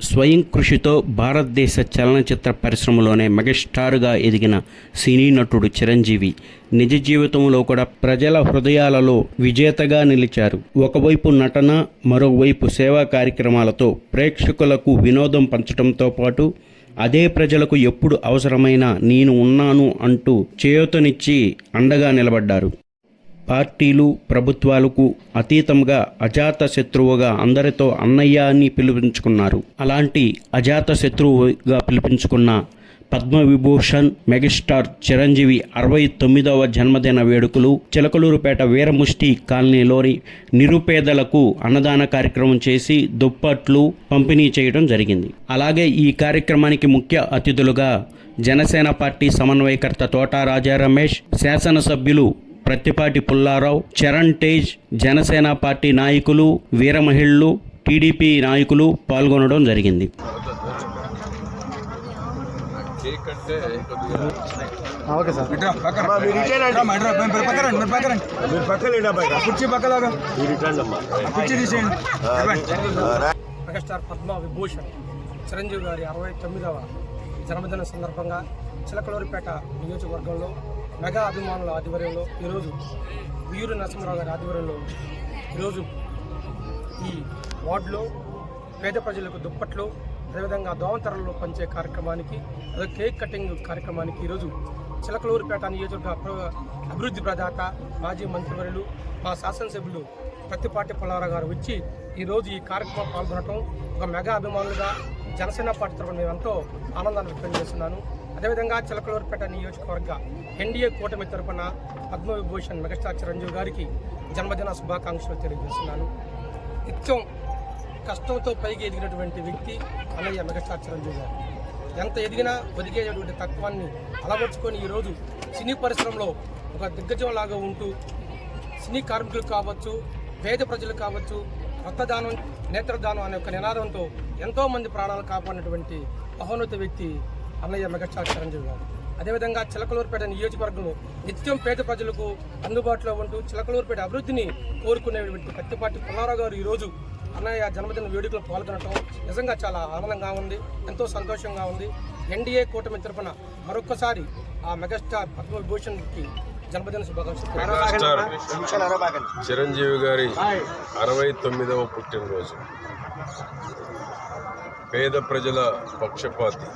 స్వయం కృషితో భారతదేశ చలనచిత్ర పరిశ్రమలోనే మెగాస్టార్గా ఎదిగిన సినీ నటుడు చిరంజీవి నిజ జీవితంలో కూడా ప్రజల హృదయాలలో విజేతగా నిలిచారు. ఒకవైపు నటన మరోవైపు సేవా కార్యక్రమాలతో ప్రేక్షకులకు వినోదం పంచడంతో పాటు అదే ప్రజలకు ఎప్పుడు అవసరమైన నేను ఉన్నాను అంటూ చేయూతనిచ్చి అండగా నిలబడ్డారు. పార్టీలు ప్రభుత్వాలకు అతీతంగా అజాత శత్రువుగా అందరితో అన్నయ్య అని పిలిపించుకున్నారు. అలాంటి అజాత శత్రువుగా పిలిపించుకున్న పద్మవిభూషణ్ మెగాస్టార్ చిరంజీవి అరవై తొమ్మిదవ జన్మదిన వేడుకలు చిలకలూరుపేట వీరముష్టి కాలనీలోని నిరుపేదలకు అన్నదాన కార్యక్రమం చేసి దుప్పట్లు పంపిణీ చేయడం జరిగింది. అలాగే ఈ కార్యక్రమానికి ముఖ్య అతిథులుగా జనసేన పార్టీ సమన్వయకర్త తోటా రాజా రమేష్ శాసనసభ్యులు ప్రత్తిపాటి పుల్లారావు చరణ్ తేజ్ జనసేన పార్టీ నాయకులు వీరమహిళ్ళు టీడీపీ నాయకులు పాల్గొనడం జరిగింది. ఓకే సార్ కుర్చీ పక్కలాగా కుర్చీ తీసేయండి మెగాస్టార్ పద్మ విభూషణ్ చిరంజీవి గారి అరవై తొమ్మిదవ జన్మదిన సందర్భంగా చిలకలూరిపేట నియోజకవర్గంలో మెగా అభిమానుల ఆధ్వర్యంలో ఈరోజు వీరు నరసింహరావు గారి ఆధ్వర్యంలో ఈరోజు ఈ వార్డులో పేద ప్రజలకు దుప్పట్లు అదేవిధంగా దోమతెరలు పంచే కార్యక్రమానికి అదే కేక్ కటింగ్ కార్యక్రమానికి ఈరోజు చిలకలూరుపేట నియోజకవర్గ అభివృద్ధి ప్రదాత మాజీ మంత్రివర్యులు మా శాసనసభ్యులు ప్రత్తిపాటి పొలారా గారు వచ్చి ఈరోజు ఈ కార్యక్రమం పాల్గొనడం ఒక మెగా అభిమానులుగా జనసేన పార్టీ తరఫున నేను ఎంతో ఆనందాన్ని వ్యక్తం చేస్తున్నాను. అదేవిధంగా చిలకలూరుపేట నియోజకవర్గ ఎన్డీఏ కూటమి తరఫున పద్మవిభూషణ్ మెగాస్టార్ చిరంజీవి గారికి జన్మదిన శుభాకాంక్షలు తెలియజేస్తున్నాను. నిత్యం కష్టంతో పైకి ఎదిగినటువంటి వ్యక్తి అన్నయ్య మెగాస్టార్ చిరంజీవి గారు. ఎంత ఎదిగినా ఒదిగేటువంటి తత్వాన్ని అలవర్చుకొని ఈరోజు సినీ పరిశ్రమలో ఒక దిగ్గజంలాగా ఉంటూ సినీ కార్మికులు కావచ్చు పేద ప్రజలు కావచ్చు రక్తదానం నేత్రదానం అనే ఒక నినాదంతో ఎంతోమంది ప్రాణాలు కాపాడినటువంటి మహోన్నత వ్యక్తి అన్నయ్య మెగాస్టార్ చిరంజీవి గారు. అదేవిధంగా చిలకలూరుపేట నియోజకవర్గంలో నిత్యం పేద ప్రజలకు అందుబాటులో ఉంటూ చిలకలూరుపేట అభివృద్ధిని కోరుకునేటువంటి కత్తిపాటి పుల్లారావు గారు ఈరోజు అన్నయ్య జన్మదిన వేడుకలో పాల్గొనడం నిజంగా చాలా ఆనందంగా ఉంది ఎంతో సంతోషంగా ఉంది. ఎన్డీఏ కూటమి తరఫున మరొకసారి ఆ మెగాస్టార్ పద్మభూషణ్కి జన్మదిన శుభాకాంక్షలు. చిరంజీవి గారి అరవై తొమ్మిదవ పుట్టినరోజు. పేద ప్రజల పక్షపాతి.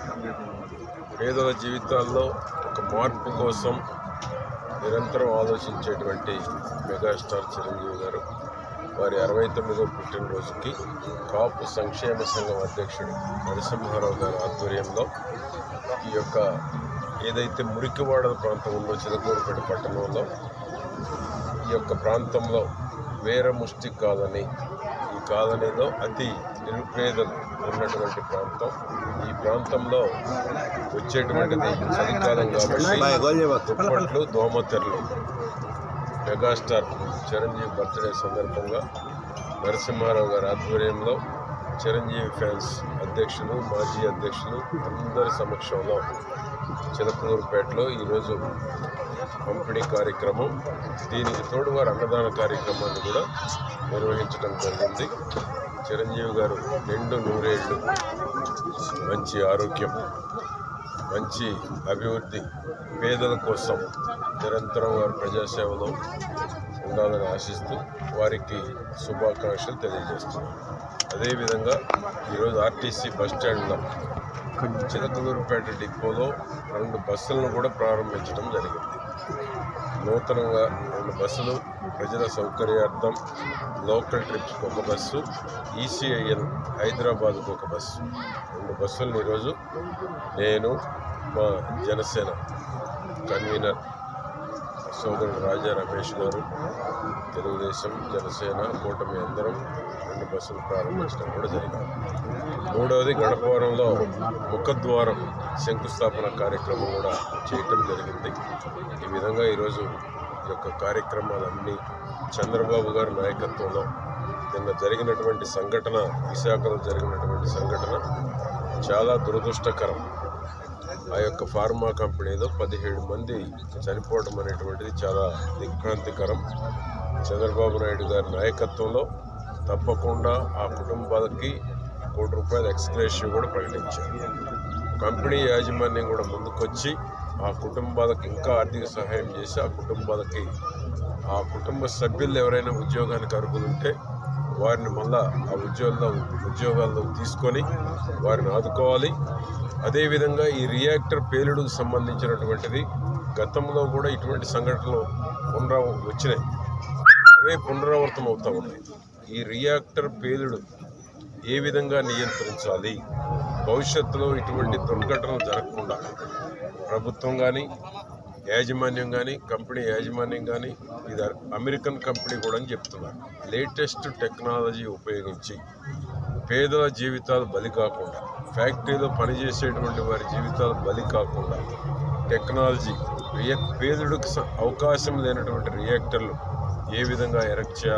పేదల జీవితాల్లో ఒక మార్పు కోసం నిరంతరం ఆలోచించేటువంటి మెగాస్టార్ చిరంజీవి గారు వారి అరవై తొమ్మిదవ పుట్టినరోజుకి కాపు సంక్షేమ సంఘం అధ్యక్షుడు నరసింహారావు గారి ఆధ్వర్యంలో ఈ యొక్క ఏదైతే మురికివాడ ప్రాంతం ఉందో చిలకూరుపేట పట్టణంలో ఈ యొక్క ప్రాంతంలో వేర ముష్టి కాలనీ ఈ కాలనీలో అతి నిరుపేదలు ఉన్నటువంటి ప్రాంతం. ఈ ప్రాంతంలో వచ్చేటువంటిది చలికాలం కాబట్టి దుప్పట్లు దోమతెరలు. మెగాస్టార్ చిరంజీవి బర్త్డే సందర్భంగా నరసింహారావు గారి ఆధ్వర్యంలో చిరంజీవి ఫ్యాన్స్ అధ్యక్షులు మాజీ అధ్యక్షులు అందరి సమక్షంలో చిలకలూరుపేటలో ఈరోజు పంపిణీ కార్యక్రమం. దీనికి తోడు వారు అన్నదాన కార్యక్రమాన్ని కూడా నిర్వహించడం జరిగింది. చిరంజీవి గారు రెండు నూరేళ్ళు. మంచి ఆరోగ్యం మంచి అభివృద్ధి పేదల కోసం నిరంతరం వారు ప్రజాసేవలో ఉండాలని ఆశిస్తూ వారికి శుభాకాంక్షలు తెలియజేస్తున్నాను. అదేవిధంగా ఈరోజు ఆర్టీసీ బస్ స్టాండ్లో చిలకలూరుపేట డిపోలో రెండు బస్సులను కూడా ప్రారంభించడం జరిగింది. నూతనంగా రెండు బస్సులు ప్రజల సౌకర్యార్థం లోకల్ ట్రిప్స్కి ఒక బస్సు ఈసీఐఎల్ హైదరాబాద్కు ఒక బస్సు. రెండు బస్సులను ఈరోజు నేను మా జనసేన కన్వీనర్ సోదరుడు రాజా రమేష్ గారు తెలుగుదేశం జనసేన కూటమి అందరం రెండు బస్సులు ప్రారంభించడం కూడా జరిగింది. మూడవది గణపవరంలో ముఖద్వారం శంకుస్థాపన కార్యక్రమం కూడా చేయటం జరిగింది. ఈ విధంగా ఈరోజు ఈ యొక్క కార్యక్రమాలన్నీ చంద్రబాబు గారి నాయకత్వంలో నిన్న జరిగినటువంటి సంఘటన విశాఖలో జరిగినటువంటి సంఘటన చాలా దురదృష్టకరం. ఆ యొక్క ఫార్మా కంపెనీలో పదిహేడు మంది చనిపోవడం అనేటువంటిది చాలా దిగ్భ్రాంతికరం. చంద్రబాబు నాయుడు గారి నాయకత్వంలో తప్పకుండా ఆ కుటుంబాలకి కోటి రూపాయల ఎక్స్గ్రేషియో కూడా ప్రకటించారు. కంపెనీ యాజమాన్యం కూడా ముందుకొచ్చి ఆ కుటుంబాలకు ఇంకా ఆర్థిక సహాయం చేసి ఆ కుటుంబాలకి ఆ కుటుంబ సభ్యులు ఎవరైనా ఉద్యోగానికి అర్హులు ఉంటే వారిని మళ్ళా ఆ ఉద్యోగాల్లో ఉద్యోగాల్లో తీసుకొని వారిని ఆదుకోవాలి. అదేవిధంగా ఈ రియాక్టర్ పేలుడుకు సంబంధించినటువంటిది గతంలో కూడా ఇటువంటి సంఘటనలు పునరావ వచ్చినాయి. అవే పునరావృతం అవుతూ ఉన్నాయి. ఈ రియాక్టర్ పేలుడు ఏ విధంగా నియంత్రించాలి? భవిష్యత్తులో ఇటువంటి దుర్ఘటనలు జరగకుండా ప్రభుత్వం కానీ యాజమాన్యం కానీ కంపెనీ యాజమాన్యం కానీ ఇది అమెరికన్ కంపెనీ కూడా అని చెప్తున్నారు. లేటెస్ట్ టెక్నాలజీ ఉపయోగించి పేదల జీవితాలు బలి కాకుండా ఫ్యాక్టరీలో పనిచేసేటువంటి వారి జీవితాలు బలి కాకుండా టెక్నాలజీ రియాక్ పేదుడికి అవకాశం లేనటువంటి రియాక్టర్లు ఏ విధంగా ఎరెక్ట్ చేయాలి?